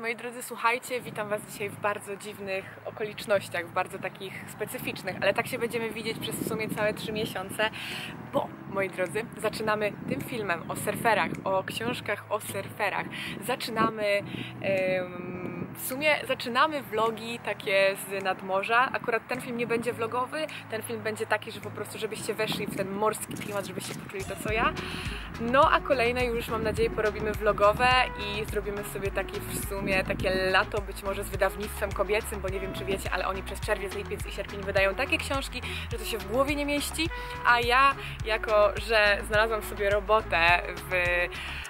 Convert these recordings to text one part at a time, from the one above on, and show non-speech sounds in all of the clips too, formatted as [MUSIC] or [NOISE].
moi drodzy, słuchajcie, witam Was dzisiaj w bardzo dziwnych okolicznościach, w bardzo takich specyficznych, ale tak się będziemy widzieć przez w sumie całe trzy miesiące, bo, moi drodzy, zaczynamy tym filmem o surferach, o książkach o surferach. Zaczynamy... w sumie zaczynamy vlogi takie z nadmorza. Akurat ten film nie będzie vlogowy, ten film będzie taki, że po prostu żebyście weszli w ten morski klimat, żebyście poczuli to co ja. No a kolejne już mam nadzieję porobimy vlogowe i zrobimy sobie takie w sumie takie lato być może z wydawnictwem kobiecym, bo nie wiem czy wiecie, ale oni przez czerwiec, lipiec i sierpień wydają takie książki, że to się w głowie nie mieści, a ja jako, że znalazłam sobie robotę w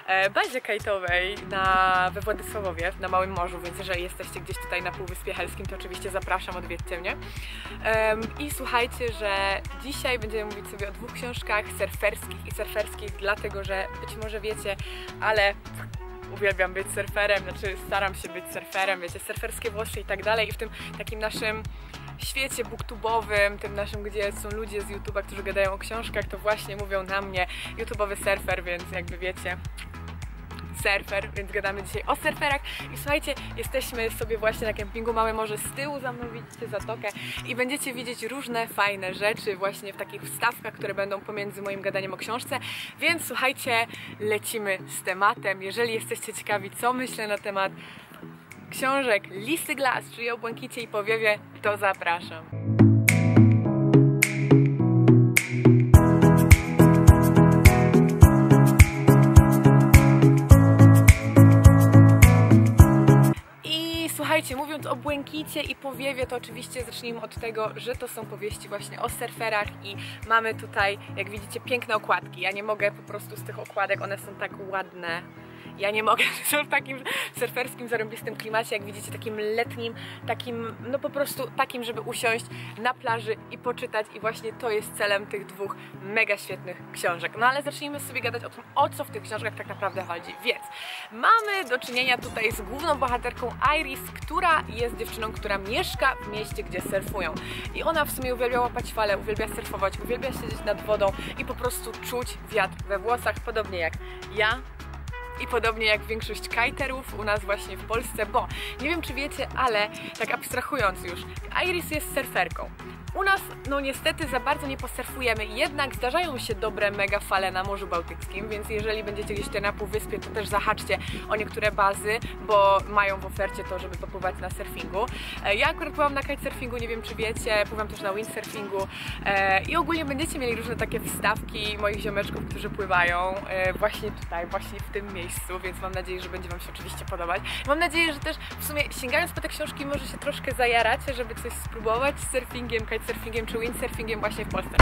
e, bazie kajtowej na, we Władysławowie, na Małym Morzu, więc jeżeli jesteście gdzieś tutaj na Półwyspie Helskim, to oczywiście zapraszam, odwiedźcie mnie. I słuchajcie, że dzisiaj będziemy mówić sobie o dwóch książkach surferskich i surferskich, dlatego że być może wiecie, ale uwielbiam być surferem, znaczy staram się być surferem, wiecie, surferskie włosy i tak dalej i w tym takim naszym świecie booktubowym, tym naszym, gdzie są ludzie z YouTube'a, którzy gadają o książkach, to właśnie mówią na mnie YouTubeowy surfer, więc jakby wiecie, surfer, więc gadamy dzisiaj o surferach i słuchajcie, jesteśmy sobie właśnie na kempingu Małe Morze, z tyłu za mną widzicie zatokę i będziecie widzieć różne fajne rzeczy właśnie w takich wstawkach, które będą pomiędzy moim gadaniem o książce, więc słuchajcie, lecimy z tematem. Jeżeli jesteście ciekawi, co myślę na temat książek Listy Glass, czyli o Błękicie i Powiewie, to zapraszam. Błękicie i powiewie, to oczywiście zacznijmy od tego, że to są powieści właśnie o surferach i mamy tutaj, jak widzicie, piękne okładki. Ja nie mogę po prostu z tych okładek, one są tak ładne, ja nie mogę, [LAUGHS] w takim surferskim, zarąbistym klimacie, jak widzicie, takim letnim, takim, no po prostu takim, żeby usiąść na plaży i poczytać i właśnie to jest celem tych dwóch mega świetnych książek. No ale zacznijmy sobie gadać o tym, o co w tych książkach tak naprawdę chodzi. Więc mamy do czynienia tutaj z główną bohaterką Iris, która jest dziewczyną, która mieszka w mieście, gdzie surfują. I ona w sumie uwielbia łapać fale, uwielbia surfować, uwielbia siedzieć nad wodą i po prostu czuć wiatr we włosach, podobnie jak ja i podobnie jak większość kajterów u nas właśnie w Polsce, bo nie wiem czy wiecie, ale tak abstrahując już, Iris jest surferką. U nas, no niestety, za bardzo nie posurfujemy, jednak zdarzają się dobre mega fale na Morzu Bałtyckim, więc jeżeli będziecie gdzieś tutaj na Półwyspie, to też zahaczcie o niektóre bazy, bo mają w ofercie to, żeby popływać na surfingu. E, ja akurat pływam na kitesurfingu, nie wiem czy wiecie, pływam też na windsurfingu e, i ogólnie będziecie mieli różne takie wstawki moich ziomeczków, którzy pływają e, właśnie tutaj, właśnie w tym miejscu, więc mam nadzieję, że będzie Wam się oczywiście podobać. Mam nadzieję, że też w sumie sięgając po te książki może się troszkę zajaracie, żeby coś spróbować z surfingiem, kitesurfingiem czy windsurfingiem właśnie w Polsce.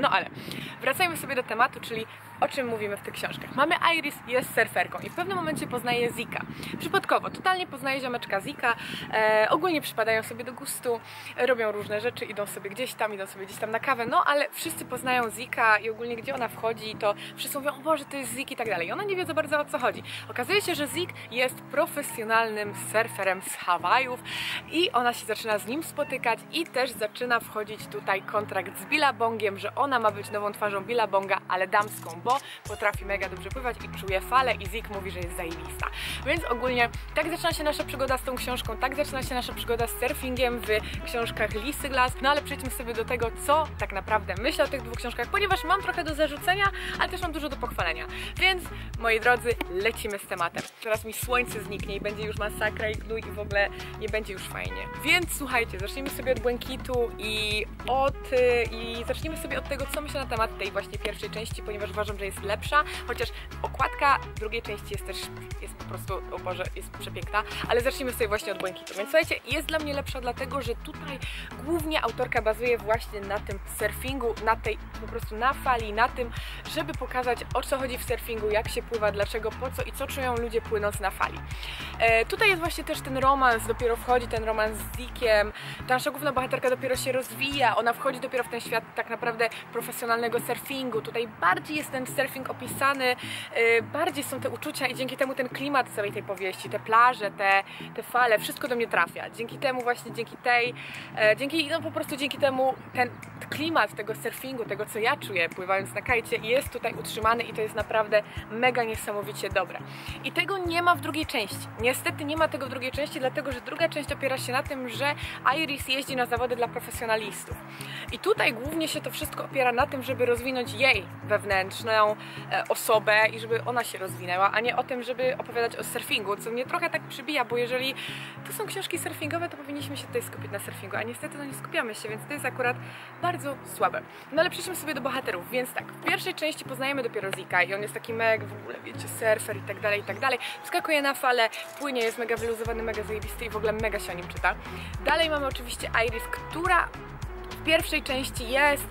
No ale wracajmy sobie do tematu, czyli o czym mówimy w tych książkach. Mamy Iris, jest surferką i w pewnym momencie poznaje Zika. Przypadkowo, totalnie poznaje ziomeczka Zika, e, ogólnie przypadają sobie do gustu, robią różne rzeczy, idą sobie gdzieś tam, idą sobie gdzieś tam na kawę, no ale wszyscy poznają Zika i ogólnie gdzie ona wchodzi, to wszyscy mówią, o Boże, to jest Zik i tak dalej. I ona nie wie za bardzo o co chodzi. Okazuje się, że Zik jest profesjonalnym surferem z Hawajów i ona się zaczyna z nim spotykać i też zaczyna wchodzić tutaj kontrakt z Billabongiem, że ona ma być nową twarzą Billabonga, ale damską, bo potrafi mega dobrze pływać i czuje fale i Zik mówi, że jest zajebista. Więc ogólnie tak zaczyna się nasza przygoda z tą książką, tak zaczyna się nasza przygoda z surfingiem w książkach Lisy Glass. No ale przejdźmy sobie do tego, co tak naprawdę myślę o tych dwóch książkach, ponieważ mam trochę do zarzucenia, ale też mam dużo do pochwalenia. Więc, moi drodzy, lecimy z tematem. Teraz mi słońce zniknie i będzie już masakra i gnój i w ogóle nie będzie już fajnie. Więc słuchajcie, zacznijmy sobie od Błękitu i od... Y, i zacznijmy sobie od tego, co myślę na temat tej właśnie pierwszej części, ponieważ uważam, że jest lepsza, chociaż okładka drugiej części jest też, jest po prostu, o Boże, jest przepiękna, ale zacznijmy sobie właśnie od Błękitu. Więc słuchajcie, jest dla mnie lepsza dlatego, że tutaj głównie autorka bazuje właśnie na tym surfingu, na tej, po prostu na fali, na tym, żeby pokazać o co chodzi w surfingu, jak się pływa, dlaczego, po co i co czują ludzie płynąc na fali. E, tutaj jest właśnie też ten romans, dopiero wchodzi ten romans z Dickiem, ta nasza główna bohaterka dopiero się rozwija, ona wchodzi dopiero w ten świat tak naprawdę profesjonalnego surfingu, tutaj bardziej jest ten surfing opisany, yy, bardziej są te uczucia i dzięki temu ten klimat całej tej powieści, te plaże, te, te fale, wszystko do mnie trafia. Dzięki temu właśnie, dzięki tej, yy, dzięki, no po prostu dzięki temu ten klimat tego surfingu, tego co ja czuję pływając na kajcie jest tutaj utrzymany i to jest naprawdę mega niesamowicie dobre. I tego nie ma w drugiej części. Niestety nie ma tego w drugiej części, dlatego że druga część opiera się na tym, że Iris jeździ na zawody dla profesjonalistów. I tutaj głównie się to wszystko opiera na tym, żeby rozwinąć jej wewnętrzną e, osobę i żeby ona się rozwinęła, a nie o tym, żeby opowiadać o surfingu, co mnie trochę tak przybija, bo jeżeli to są książki surfingowe, to powinniśmy się tutaj skupić na surfingu, a niestety no nie skupiamy się, więc to jest akurat bardzo słabe. No ale przejdźmy sobie do bohaterów, więc tak, w pierwszej części poznajemy dopiero Zika i on jest taki mega w ogóle, wiecie, surfer i tak dalej, i tak dalej. Wskakuje na falę, płynie, jest mega wyluzowany, mega zajebisty i w ogóle mega się o nim czyta. Dalej mamy oczywiście Iris, która w pierwszej części jest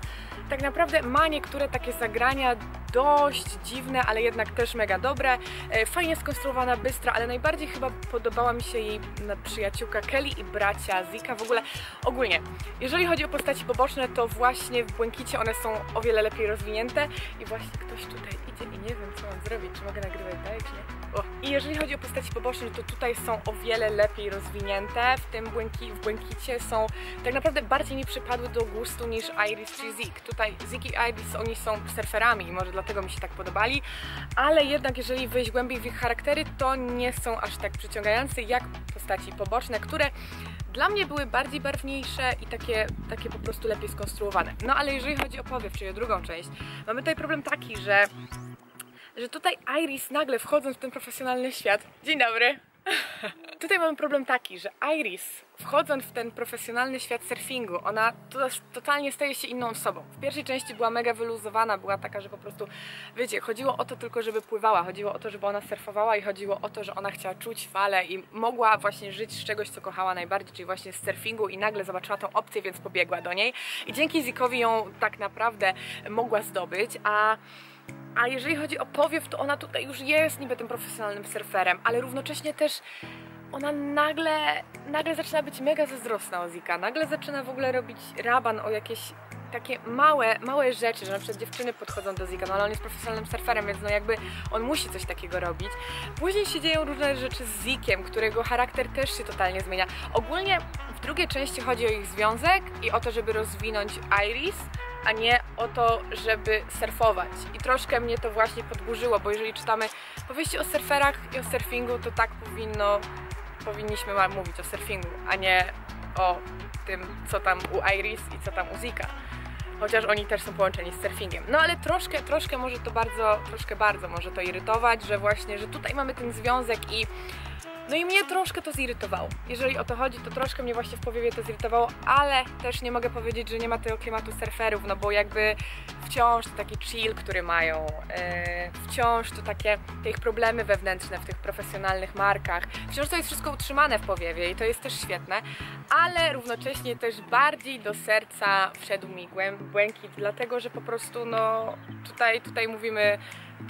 tak naprawdę ma niektóre takie zagrania dość dziwne, ale jednak też mega dobre. E, fajnie skonstruowana, bystra, ale najbardziej chyba podobała mi się jej przyjaciółka Kelly i bracia Zika. W ogóle ogólnie, jeżeli chodzi o postaci poboczne, to właśnie w Błękicie one są o wiele lepiej rozwinięte i właśnie ktoś tutaj idzie i nie wiem co mam zrobić, czy mogę nagrywać dalej, czy nie. I jeżeli chodzi o postaci poboczne, to tutaj są o wiele lepiej rozwinięte. W tym błęki, w Błękicie są tak naprawdę bardziej mi przypadły do gustu niż Iris czy Zik. Tutaj Zik i Iris, oni są surferami i może dlatego mi się tak podobali, ale jednak jeżeli wyjść głębiej w ich charaktery, to nie są aż tak przyciągające jak postaci poboczne, które dla mnie były bardziej barwniejsze i takie, takie po prostu lepiej skonstruowane. No ale jeżeli chodzi o powiew, czyli o drugą część, mamy tutaj problem taki, że że tutaj Iris nagle wchodząc w ten profesjonalny świat. Dzień dobry. [LAUGHS] Tutaj mamy problem taki, że Iris, wchodząc w ten profesjonalny świat surfingu, ona totalnie staje się inną osobą. W pierwszej części była mega wyluzowana, była taka, że po prostu, wiecie, chodziło o to tylko, żeby pływała, chodziło o to, żeby ona surfowała i chodziło o to, że ona chciała czuć fale i mogła właśnie żyć z czegoś, co kochała najbardziej, czyli właśnie z surfingu i nagle zobaczyła tą opcję, więc pobiegła do niej. I dzięki Zikowi ją tak naprawdę mogła zdobyć, a a jeżeli chodzi o powiew, to ona tutaj już jest niby tym profesjonalnym surferem, ale równocześnie też ona nagle, nagle zaczyna być mega zazdrosna o Zika. Nagle zaczyna w ogóle robić raban o jakieś takie małe, małe rzeczy, że na przykład dziewczyny podchodzą do Zika, no ale on jest profesjonalnym surferem, więc no jakby on musi coś takiego robić. Później się dzieją różne rzeczy z Zikiem, którego charakter też się totalnie zmienia. Ogólnie w drugiej części chodzi o ich związek i o to, żeby rozwinąć Iris, a nie o to, żeby surfować. I troszkę mnie to właśnie podburzyło, bo jeżeli czytamy powieści o surferach i o surfingu, to tak powinno, powinniśmy mówić o surfingu, a nie o tym, co tam u Iris i co tam u Zika. Chociaż oni też są połączeni z surfingiem. No ale troszkę, troszkę może to bardzo, troszkę bardzo może to irytować, że właśnie, że tutaj mamy ten związek i no i mnie troszkę to zirytowało. Jeżeli o to chodzi, to troszkę mnie właśnie w powiewie to zirytowało, ale też nie mogę powiedzieć, że nie ma tego klimatu surferów, no bo jakby wciąż to taki chill, który mają, yy, wciąż to takie te ich problemy wewnętrzne w tych profesjonalnych markach, wciąż to jest wszystko utrzymane w powiewie i to jest też świetne, ale równocześnie też bardziej do serca wszedł mi błękit, dlatego że po prostu no tutaj, tutaj mówimy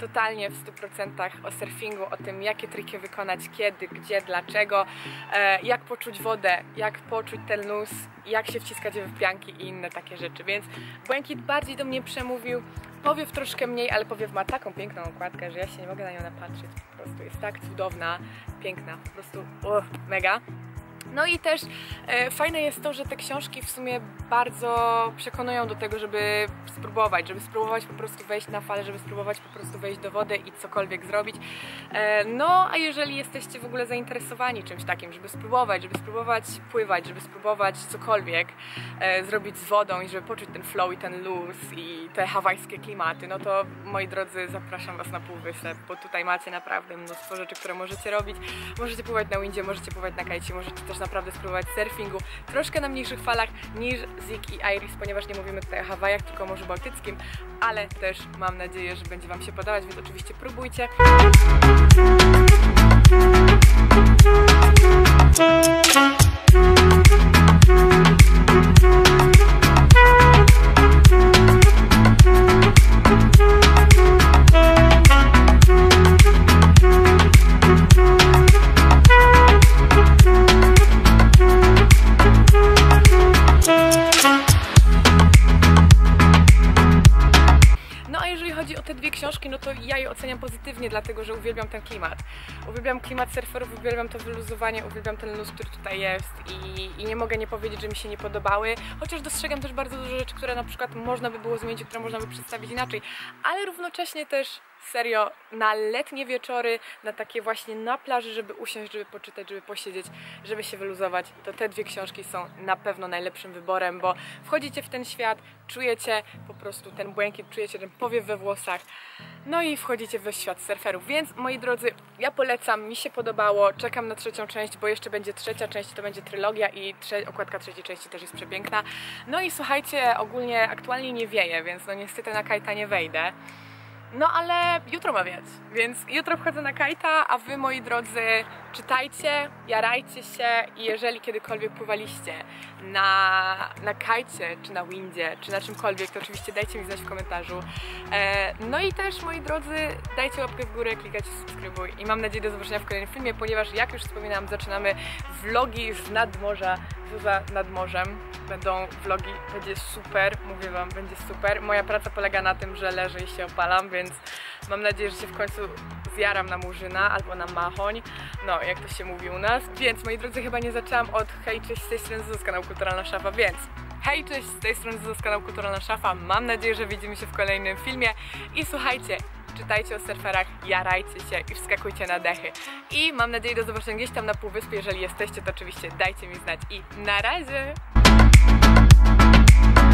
totalnie w 100% o surfingu, o tym jakie triki wykonać, kiedy, gdzie, dlaczego, e, jak poczuć wodę, jak poczuć ten luz, jak się wciskać w pianki i inne takie rzeczy, więc Błękit bardziej do mnie przemówił, powiew troszkę mniej, ale powiew ma taką piękną okładkę, że ja się nie mogę na nią napatrzeć, po prostu jest tak cudowna, piękna, po prostu uh, mega. No i też e, fajne jest to, że te książki w sumie bardzo przekonują do tego, żeby spróbować, żeby spróbować po prostu wejść na falę, żeby spróbować po prostu wejść do wody i cokolwiek zrobić. E, no a jeżeli jesteście w ogóle zainteresowani czymś takim, żeby spróbować, żeby spróbować pływać, żeby spróbować cokolwiek e, zrobić z wodą i żeby poczuć ten flow i ten luz i te hawajskie klimaty, no to moi drodzy zapraszam Was na Półwysep, bo tutaj macie naprawdę mnóstwo rzeczy, które możecie robić. Możecie pływać na windzie, możecie pływać na kajcie, możecie też naprawdę spróbować surfingu troszkę na mniejszych falach niż Zik i Iris, ponieważ nie mówimy tutaj o Hawajach, tylko o Morzu Bałtyckim, ale też mam nadzieję, że będzie Wam się podobać, więc oczywiście próbujcie. książki, no to ja je oceniam pozytywnie, dlatego że uwielbiam ten klimat. Uwielbiam klimat surferów, uwielbiam to wyluzowanie, uwielbiam ten luz, który tutaj jest i, i nie mogę nie powiedzieć, że mi się nie podobały, chociaż dostrzegam też bardzo dużo rzeczy, które na przykład można by było zmienić, które można by przedstawić inaczej, ale równocześnie też serio na letnie wieczory, na takie właśnie na plaży, żeby usiąść, żeby poczytać, żeby posiedzieć, żeby się wyluzować, to te dwie książki są na pewno najlepszym wyborem, bo wchodzicie w ten świat, czujecie po prostu ten błękit, czujecie ten powiew we włosach, no i wchodzicie w świat surferów. Więc moi drodzy, ja polecam, mi się podobało, czekam na trzecią część, bo jeszcze będzie trzecia część, to będzie trylogia i trze okładka trzeciej części też jest przepiękna. No i słuchajcie, ogólnie aktualnie nie wieje, więc no niestety na kajta nie wejdę. No ale jutro ma wiec, więc jutro wchodzę na kajta, a wy moi drodzy czytajcie, jarajcie się i jeżeli kiedykolwiek pływaliście na, na kajcie, czy na windzie, czy na czymkolwiek, to oczywiście dajcie mi znać w komentarzu. E, no i też moi drodzy, dajcie łapkę w górę, klikajcie subskrybuj i mam nadzieję do zobaczenia w kolejnym filmie, ponieważ jak już wspominałam, zaczynamy vlogi z nadmorza, Zuza nad morzem. Będą vlogi, będzie super, mówię wam, będzie super. Moja praca polega na tym, że leżę i się opalam, więc mam nadzieję, że się w końcu zjaram na murzyna albo na machoń, no jak to się mówi u nas. Więc moi drodzy, chyba nie zaczęłam od hej, cześć, z tej strony Zuza z kanału Kulturalna Szafa, więc hej, cześć, z tej strony Zuza z kanału Kulturalna Szafa. Mam nadzieję, że widzimy się w kolejnym filmie i słuchajcie, czytajcie o surferach, jarajcie się i wskakujcie na dechy. I mam nadzieję do zobaczenia gdzieś tam na półwyspie, jeżeli jesteście, to oczywiście dajcie mi znać i na razie! Thank you.